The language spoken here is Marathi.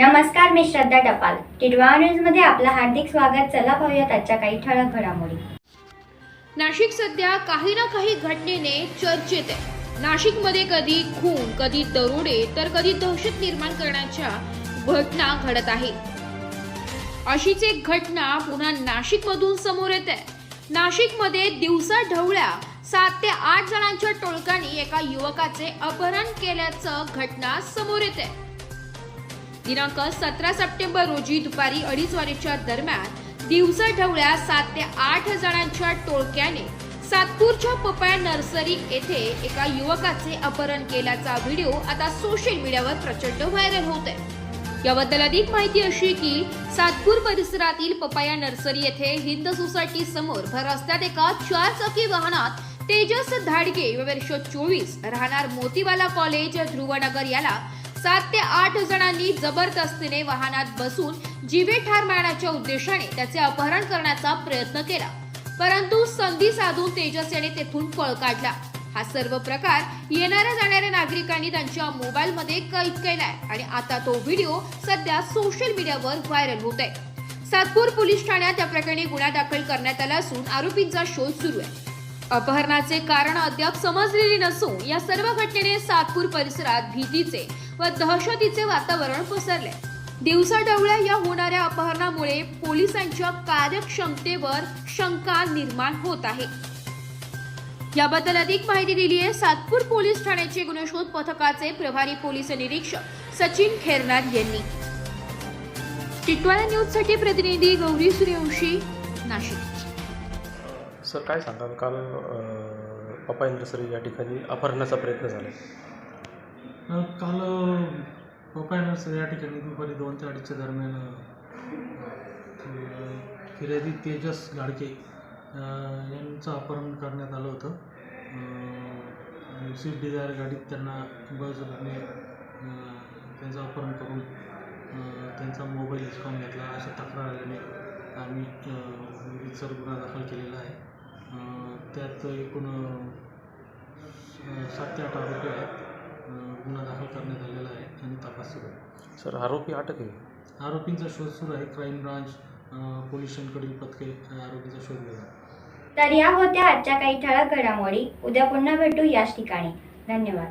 नमस्कार मी श्रद्धा टपाल. टिडवा न्यूजमध्ये आपलं हार्दिक स्वागत. चला पाहूयात आजच्या काही ठळक घडामोडी. नाशिक सध्या काही ना काही घटनेने चर्चेत आहे. नाशिकमध्ये कधी खून कधी दरोडे तर कधी दहशत निर्माण करण्याच्या घटना घडत आहे. अशीच एक घटना पुन्हा नाशिकमधून समोर येत आहे. नाशिकमध्ये दिवसा ढवळ्या सात ते आठ जणांच्या टोळकांनी एका युवकाचे अपहरण केल्याचं घटना समोर येते दिनांक सतरा सप्टेंबर रोजी दुपारी अडीच वाजेच्या दरम्यान दिवसा ढवळ्या सात ते आठ जणांच्या टोळक्याने सातपूरच्या पपाया नर्सरी येथे एका युवकाचे अपहरण केल्याचा व्हिडिओ आता सोशल मीडियावर प्रचंड व्हायरल होत आहे याबद्दल अधिक माहिती अशी की सातपूर परिसरातील पपाया नर्सरी येथे हिंद सोसायटी समोर भर रस्त्यात एका चार चाकी वाहनात तेजस धाडगे वर्ष चोवीस राहणार मोतीवाला कॉलेज ध्रुवनगर याला सात ते आठ जणांनी जबरदस्तीने वाहनात बसून जीवे ठार मारण्याच्या उद्देशाने त्याचे अपहरण करण्याचा प्रयत्न केला. परंतु संधी साधून तेजस याने तेथून पळ काढला. हा सर्व प्रकार येणाऱ्या जाणाऱ्या नागरिकांनी त्यांच्या मोबाईल मध्ये कैद केलाय आणि आता तो व्हिडिओ सध्या सोशल मीडियावर व्हायरल होत आहे सातपूर पोलीस ठाण्यात या प्रकरणी गुन्हा दाखल करण्यात आला असून आरोपींचा शोध सुरू आहे. अपहरणाचे कारण अद्याप समजलेले नसून या सर्व घटनेने सातपूर परिसरात भीतीचे व दहशतीचे वातावरण पसरले. दिवसाढवळ्या या होणाऱ्या अपहरणामुळे पोलिसांच्या कार्यक्षमतेवर शंका निर्माण होत आहे. याबद्दल अधिक माहिती दिली आहे सातपूर पोलीस ठाण्याचे गुन्हेशोध पथकाचे प्रभारी पोलीस निरीक्षक सचिन खेरनार यांनी. टिटवाळा न्यूजसाठी प्रतिनिधी गौरी सूर्यवंशी नाशिक. सर काय सांगाल? काल पप्पा सर या ठिकाणी अपहरणाचा प्रयत्न झाला. काल पपाय सर या ठिकाणी दुपारी दोन ते अडीचच्या दरम्यान फिर्यादी तेजस गाडके यांचं अपहरण करण्यात आलं होतं. स्विफ्ट डिझायर गाडीत त्यांना बसने त्यांचं अपहरण करून त्यांचा मोबाईल हिसकावून घेतला. अशा तक्रार आल्याने आम्ही अ, गुन्हा दाखल केलेला आहे. त्यात एकूण सात ते आठ आरोपी आहेत. गुन्हा दाखल करण्यात आलेला आहे आणि तपास सुरू आहे. सर आरोपी अटक आहे? आरोपींचा शोध सुरू आहे. क्राईम ब्रांच अ, पोलीस स्टेशनकडील पथके आरोपीचा शोध घेत आहेत तर या होत्या आजच्या काही ठळक घडामोडी. उद्या पुन्हा भेटू याच ठिकाणी. धन्यवाद.